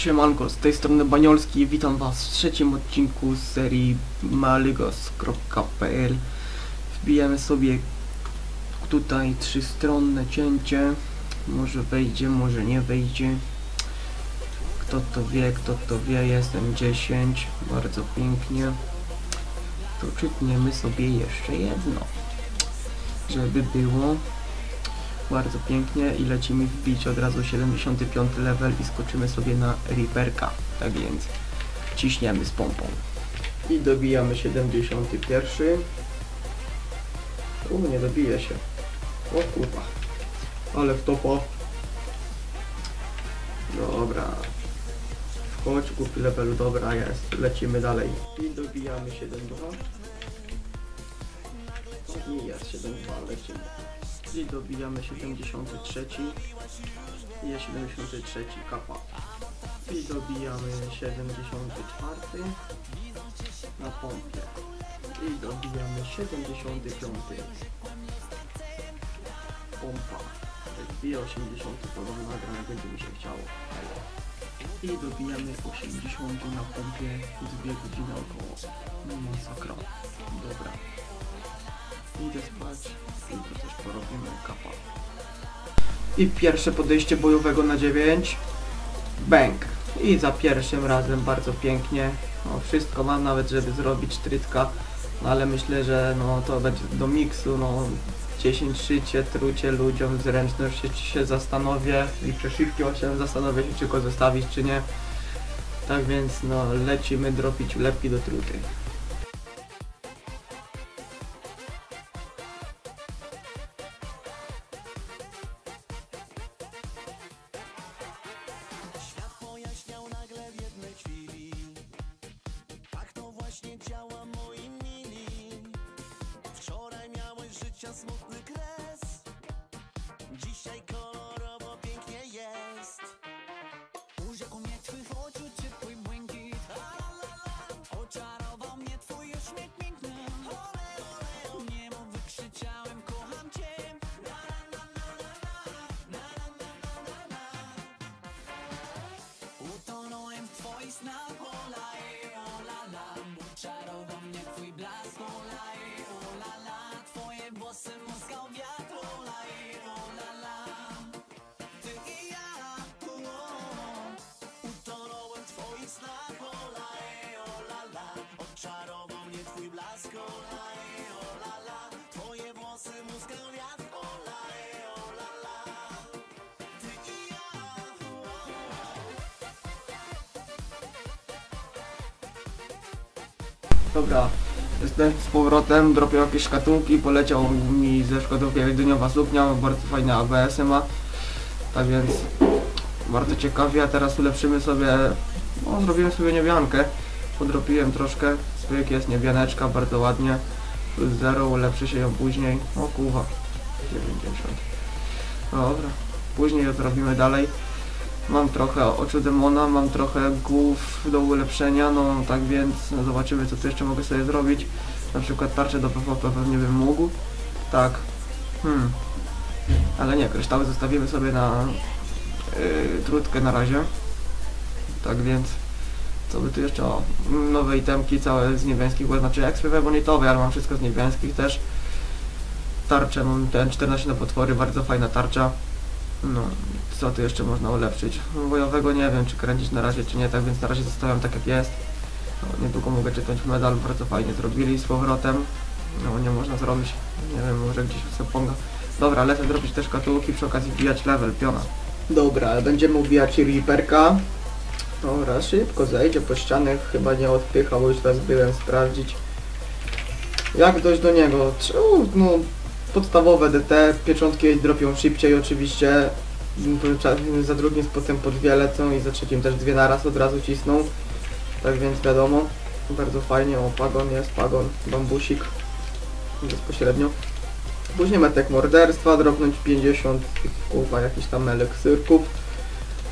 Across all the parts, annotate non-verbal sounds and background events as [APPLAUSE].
Siemanko, z tej strony Baniolski, witam was w trzecim odcinku z serii malygos.pl Wbijamy sobie tutaj trzystronne cięcie. Może wejdzie, może nie wejdzie. Kto to wie, kto to wie, jestem 10 Bardzo pięknie. To czytniemy sobie jeszcze jedno Żeby było bardzo pięknie i lecimy wbić od razu 75 level i skoczymy sobie na Reaperka. Tak więc ciśniemy z pompą. I dobijamy 71. U, nie dobije się. O kurwa. Ale w topo. Dobra. Wchodź, kupi levelu, dobra jest. Lecimy dalej. I dobijamy 72. I jest 72, lecimy. I dobijamy 73 i jest 73 kapa. I dobijamy 74 na pompie. I dobijamy 75 pompa. Wbije 80 to wam nagram jak będzie mi się chciało. I dobijamy 80 na pompie 2 godziny około. Masakra. Dobra. Idę spać to też porobimy kapa. I pierwsze podejście bojowego na 9. Bang. I za pierwszym razem bardzo pięknie. No, wszystko mam nawet, żeby zrobić trytka. No ale myślę, że no to będzie do miksu, no 10 szycie, trucie ludziom, zręczność się, się zastanowię i przy szybkim się zastanowię się, czy go zostawić, czy nie. Tak więc no lecimy dropić lepki do truty. Życia smutny kres. Dzisiaj kolorowo Dobra, jestem z powrotem, dropię jakieś szkatułki, poleciał mi ze szkatułki dyniowa suknia, bardzo fajne ABS ma. Tak więc bardzo ciekawie, a teraz ulepszymy sobie, no zrobimy sobie niewiankę. Podropiłem troszkę, spyk jest niewianeczka, bardzo ładnie. Plus 0, ulepszy się ją później. O kurwa, 90. Dobra, później zrobimy dalej. Mam trochę oczu demona, mam trochę głów do ulepszenia, no tak więc zobaczymy co tu jeszcze mogę sobie zrobić. Na przykład tarczę do PvP pewnie bym mógł. Tak. Hmm. Ale nie, kryształy zostawimy sobie na yy, trutkę na razie. Tak więc co by tu jeszcze o nowe itemki całe z niebieskich, znaczy ekspy bonitowe, ale mam wszystko z niebieskich też. Tarczę mam ten 14 na potwory, bardzo fajna tarcza. No, co tu jeszcze można ulepszyć? Bojowego nie wiem, czy kręcić na razie, czy nie, tak więc na razie zostawiam tak jak jest. No, niedługo mogę czytać medal, bardzo fajnie zrobili z powrotem. No, nie można zrobić, nie wiem, może gdzieś w Soponga. Dobra, lecę zrobić też szkatułki, przy okazji wbijać level, piona. Dobra, będziemy ubijać Reaperka. Dobra, szybko zejdzie po ścianach, chyba nie odpychał, już raz byłem sprawdzić. Jak dojść do niego? No, podstawowe DT, pieczątki dropią szybciej oczywiście, za drugim spotem po dwie lecą i za trzecim też dwie naraz od razu cisną, tak więc wiadomo, bardzo fajnie, o pagon jest, pagon, bambusik, bezpośrednio. Później metek morderstwa, dropnąć 50 tych kurwa jakichś tam eliksyrków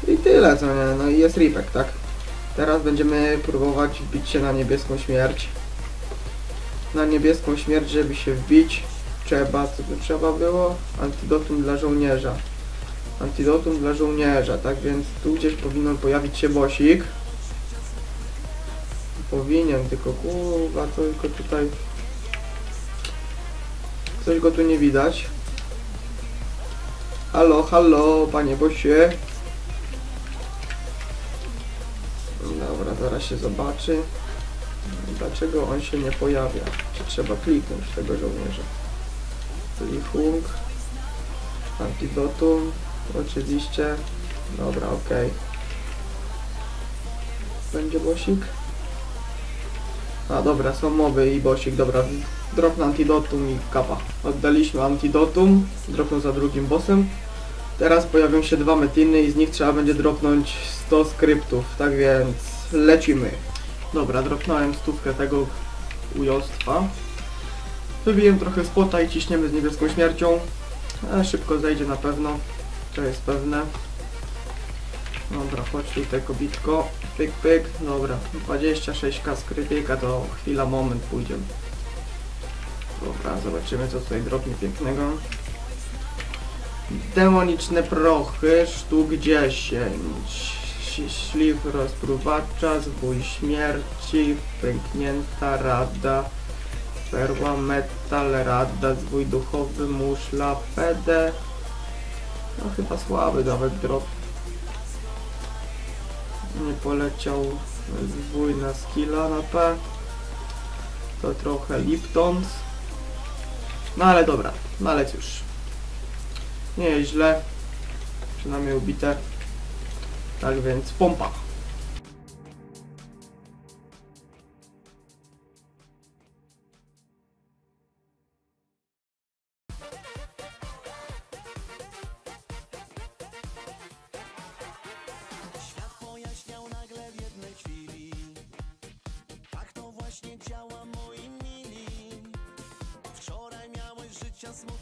i tyle co nie, no i jest ripek, tak? Teraz będziemy próbować wbić się na niebieską śmierć. Na niebieską śmierć, żeby się wbić, trzeba, co by trzeba było? Antidotum dla żołnierza. Antidotum dla żołnierza, tak więc tu gdzieś powinien pojawić się bosik. Powinien, tylko kurwa, tylko tutaj... Coś go tu nie widać. Halo, halo, panie bosie. Dobra, zaraz się zobaczy. Dlaczego on się nie pojawia? Czy trzeba kliknąć tego żołnierza? Lichung. Antidotum. Oczywiście. Dobra, okej. Będzie bosik? A dobra, są mowy i bosik, dobra. Dropnę antidotum i kapa. Oddaliśmy antidotum, dropnął za drugim bossem. Teraz pojawią się dwa metiny i z nich trzeba będzie dropnąć 100 skryptów, tak więc lecimy. Dobra, dropnąłem stówkę tego ujostwa. Wybiłem trochę spota i ciśniemy z niebieską śmiercią. Ale szybko zejdzie na pewno, to jest pewne. Dobra, chodź tutaj kobitko. Pyk, pyk. Dobra, 26k skrytyka to chwila, moment pójdziemy. Dobra, zobaczymy co tutaj drobnie pięknego. Demoniczne prochy, sztuk 10. Ś- Szlif rozpruwacza, zwój śmierci, pęknięta rada, perła metal, rada, zwój duchowy, muszla, PD. No chyba słaby nawet drop. Nie poleciał zwój na skilla na P. To trochę Liptons. No ale dobra, no ale. Nie jest źle. Przynajmniej ubite. Tak więc pompa. chance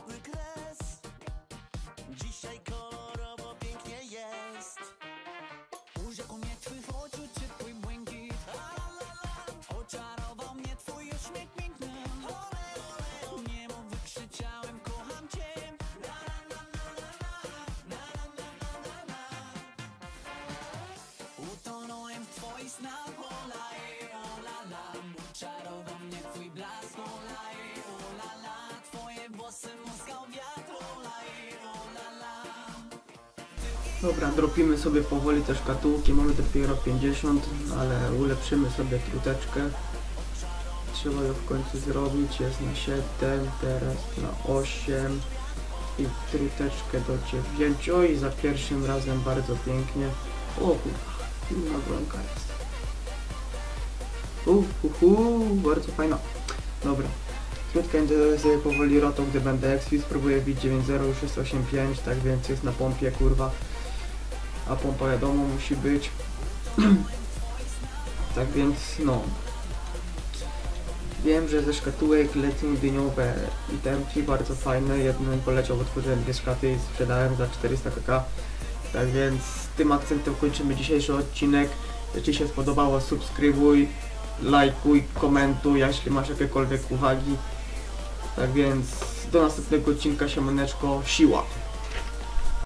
Dobra, dropimy sobie powoli te szkatułki. Mamy dopiero 50, ale ulepszymy sobie truteczkę. Trzeba ją w końcu zrobić. Jest na 7, teraz na 8 i truteczkę do 9. Oj, za pierwszym razem bardzo pięknie. O kurwa, inna bramka jest. Uhuhu, bardzo fajna. Dobra. Trutkę będę sobie powoli rotą, gdy będę exfil, spróbuję bić 9.0, już jest 8.5, tak więc jest na pompie, kurwa. A pompa wiadomo musi być. [CLEARS THROAT] tak więc, no. Wiem, że ze szkatułek lecą dyniowe itemki, bardzo fajne. Jeden poleciał, otworzyłem dwie szkaty i sprzedałem za 400 kk. Tak więc tym akcentem kończymy dzisiejszy odcinek. Jeśli się spodobało, subskrybuj, lajkuj, komentuj, jeśli masz jakiekolwiek uwagi. Tak więc do następnego odcinka, siemaneczko, siła!